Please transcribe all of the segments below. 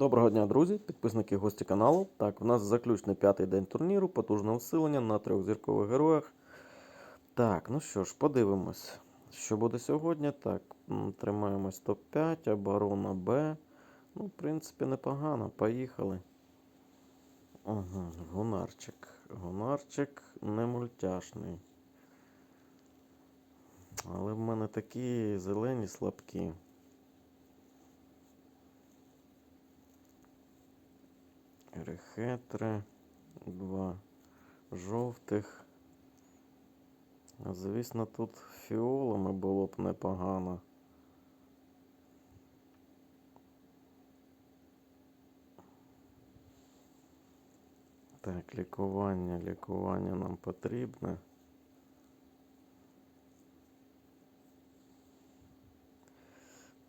Доброго дня, друзі, підписники гості каналу. Так, у нас заключний п'ятий день турніру, потужне усилення на трьохзіркових героях. Так, ну що ж, подивимось, що буде сьогодні. Так, тримаємось топ-5, оборона Б. Ну, в принципі, непогано. Поїхали. Ага, гонарчик. Гонарчик не мультяшний. Але в мене такі зелені слабкі. Рехетри, два жовтих. Звісно, тут фіолами було б непогано. Так, лікування, лікування нам потрібне.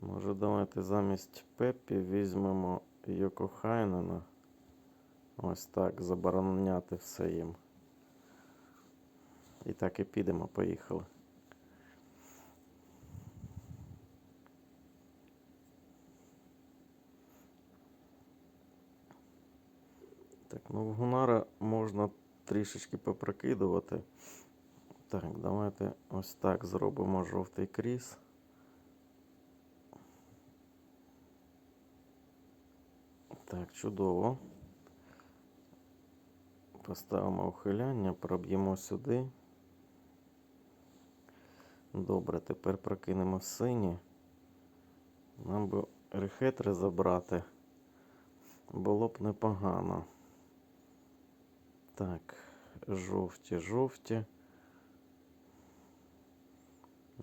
Може, давайте замість Пеппі візьмемо Йоко Хайнена. Ось так, забороняти все їм. І так і підемо, поїхали. Так, ну в Гунара можна трішечки попрокидувати. Так, давайте ось так зробимо жовтий кріс. Так, чудово. Поставимо ухиляння, проб'ємо сюди. Добре, тепер прокинемо сині. Нам би рехетри забрати. Було б непогано. Так, жовті, жовті.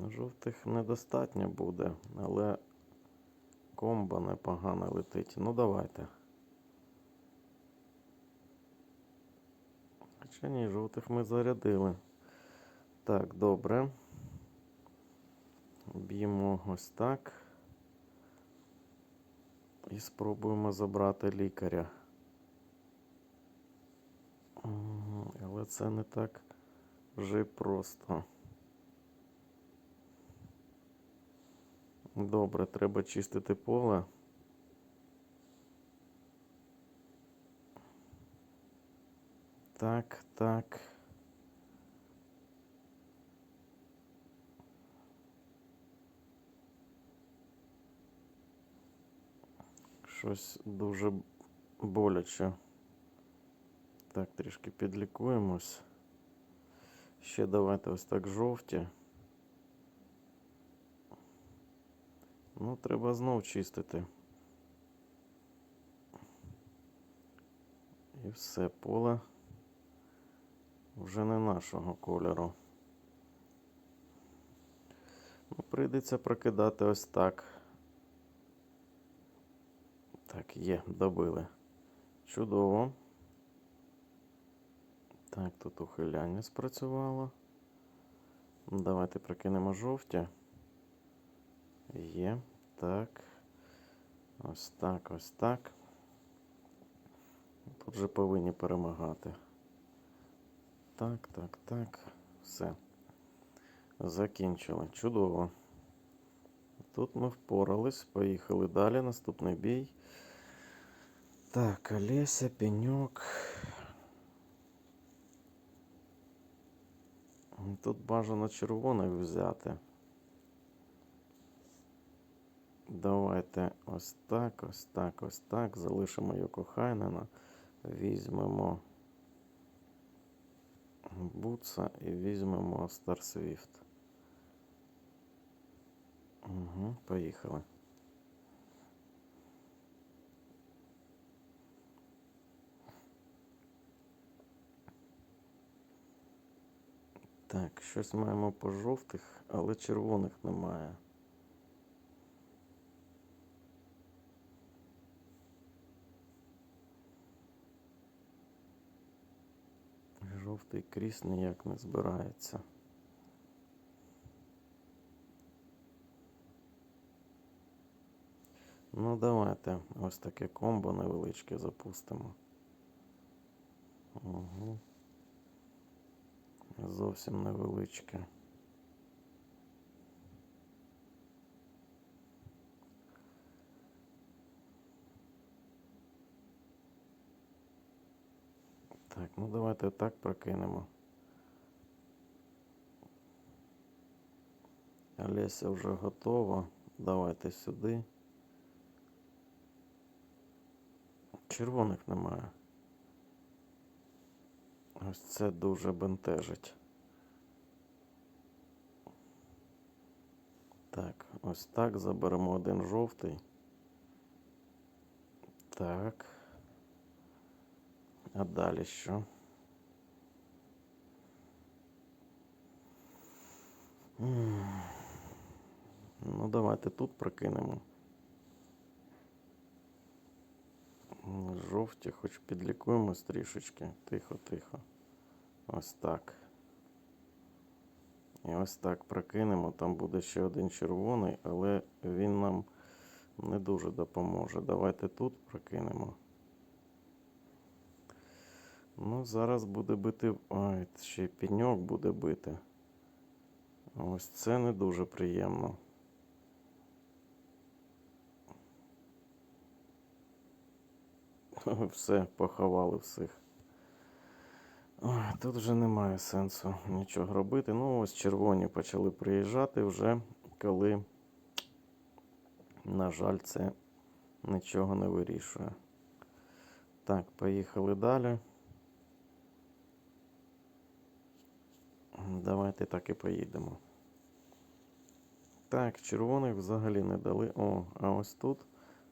Жовтих недостатньо буде, але комбо непогано летить. Ну давайте. Хоча ні, жовтих ми зарядили. Так, добре. Б'ємо ось так. І спробуємо забрати лікаря. Але це не так вже просто. Добре, треба чистити поле. Так, так. Щось дуже боляче. Так, трішки підлікуємось. Ще давайте ось так жовті. Ну, треба знов чистити. І все поле вже не нашого кольору. Ну, прийдеться прокидати ось так. Так, є, добили. Чудово. Так, тут ухиляння спрацювало. Давайте прокинемо жовті. Є. Так. Ось так, ось так. Тут же повинні перемагати. Так, так, так. Все. Закінчили. Чудово. Тут ми впорались. Поїхали далі. Наступний бій. Так, Олеся, пеньок. Тут бажано червоних взяти. Давайте ось так, ось так, ось так. Залишимо Йоко Хайнена. Візьмемо Буца і візьмемо Старсвіфт. Угу, поїхали. Так, щось маємо по жовтих, але червоних немає. Жовтий кріс ніяк не збирається. Ну, давайте ось таке комбо невеличке запустимо. Угу. Зовсім невеличке. Ну, давайте так прокинемо. Олеся вже готова. Давайте сюди. Червоних немає. Ось це дуже бентежить. Так, ось так заберемо один жовтий. Так. А далі що? Ну, давайте тут прокинемо. Жовті, хоч підлікуємось трішечки. Тихо, тихо. Ось так. І ось так прокинемо. Там буде ще один червоний, але він нам не дуже допоможе. Давайте тут прокинемо. Ну, зараз буде бити. Ой, ще й пеньок буде бити. Ось це не дуже приємно. Все, поховали всіх. Тут вже немає сенсу нічого робити. Ну, ось червоні почали приїжджати вже, коли, на жаль, це нічого не вирішує. Так, поїхали далі. Давайте так і поїдемо. Так, червоних взагалі не дали. О, а ось тут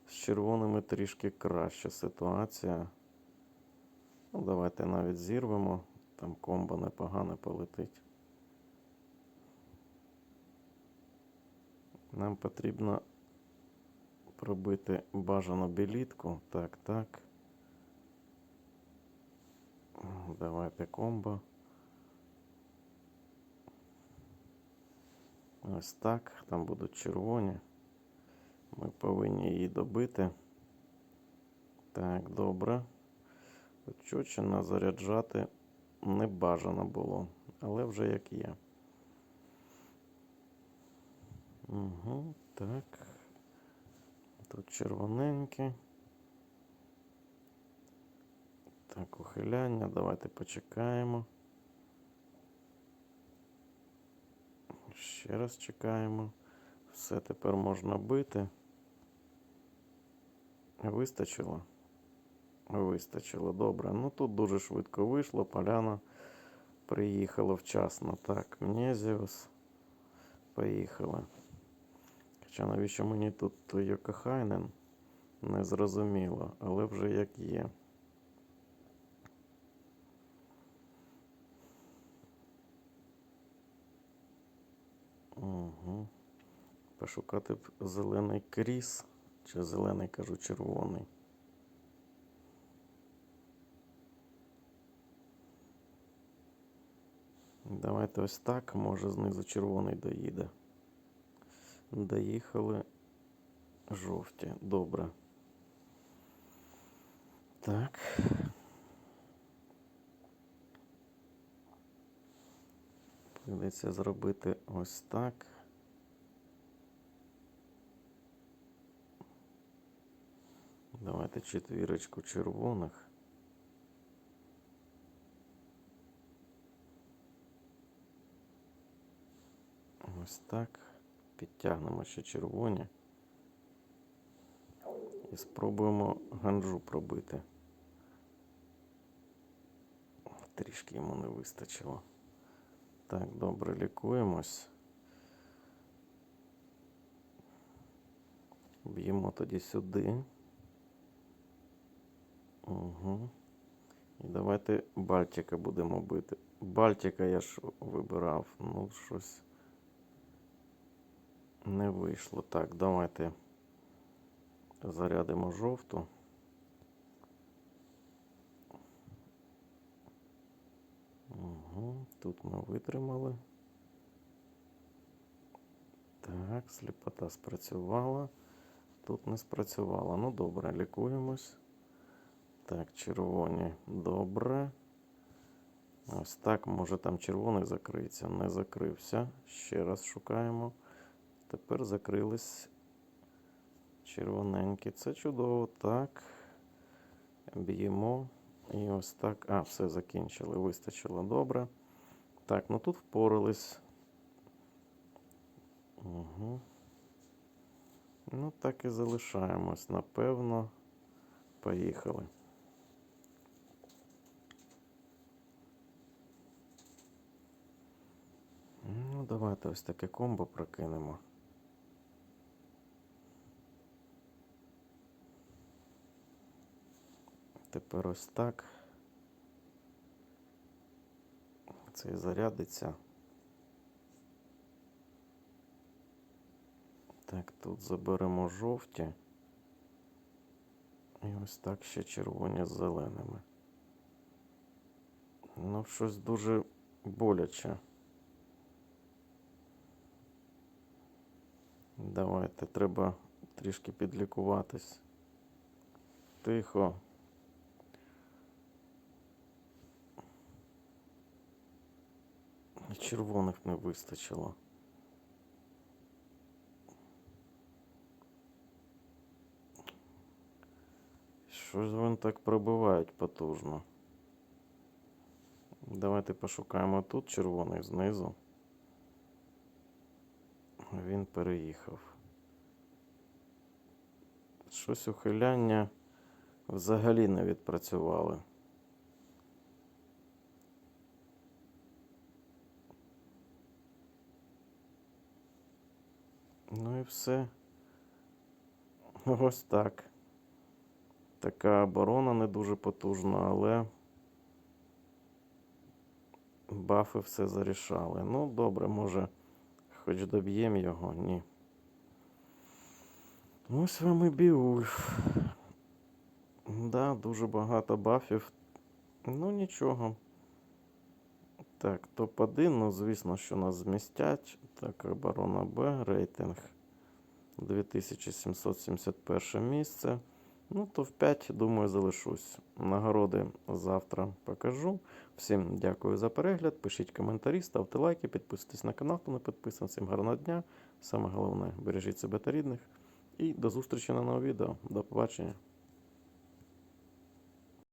з червоними трішки краща ситуація. Ну, давайте навіть зірвемо. Там комбо непогано полетить. Нам потрібно пробити бажану білітку. Так, так. Давайте комбо. Ось так. Там будуть червоні. Ми повинні її добити. Так, добре. Чочина заряджати не бажано було, але вже як є. Угу, так. Тут червоненькі. Так, ухиляння. Давайте почекаємо. Ще раз чекаємо. Все тепер можна бити. Вистачило? Вистачило, добре. Ну тут дуже швидко вийшло. Поляна приїхала вчасно. Так, Мнезіус. Поїхали. Хоча навіщо мені тут Йокохайнен? Не зрозуміло, але вже як є. Угу. Пошукати б зелений кріс. Чи зелений, кажу, червоний. Давайте ось так. Може знизу червоний доїде. Доїхали жовті. Добре. Так. Придеться зробити ось так. Давайте четвірочку червоних. Ось так. Підтягнемо ще червоні. І спробуємо ганджу пробити. Трішки йому не вистачило. Так, добре, лікуємось. Б'ємо тоді сюди. Угу. І давайте Бальтика будемо бити. Бальтика я ж вибирав. Ну, щось не вийшло. Так, давайте зарядимо жовту. Угу. Тут ми витримали. Так, сліпота спрацювала. Тут не спрацювала. Ну добре, лікуємось. Так, червоні. Добре. Ось так, може там червоний закриється. Не закрився. Ще раз шукаємо. Тепер закрились червоненькі. Це чудово. Так. Б'ємо. І ось так. А, все закінчили. Вистачило добре. Так, ну тут впорались. Угу. Ну, так і залишаємось. Напевно, поїхали. Ну, давайте ось таке комбо прокинемо. Тепер ось так. Це зарядиться. Так, тут заберемо жовті. І ось так ще червоні з зеленими. Ну, щось дуже боляче. Давайте, треба трішки підлікуватись. Тихо. Червоних не вистачило. Щось вони так пробивають потужно. Давайте пошукаємо тут червоний знизу. Він переїхав. Щось ухиляння взагалі не відпрацювали. Ну і все. Ось так. Така оборона не дуже потужна, але бафи все зарішали. Ну, добре, може, хоч доб'ємо його, ні. Ось вам і Біульф. Да, дуже багато бафів. Ну, нічого. Так, топ-1, ну, звісно, що нас змістять. Так, оборона Б, рейтинг 2771 місце. Ну, то в 5, думаю, залишусь. Нагороди завтра покажу. Всім дякую за перегляд. Пишіть коментарі, ставте лайки, підписуйтесь на канал, хто не підписаний. Всім гарного дня. Саме головне, бережіть себе та рідних. І до зустрічі на новому відео. До побачення.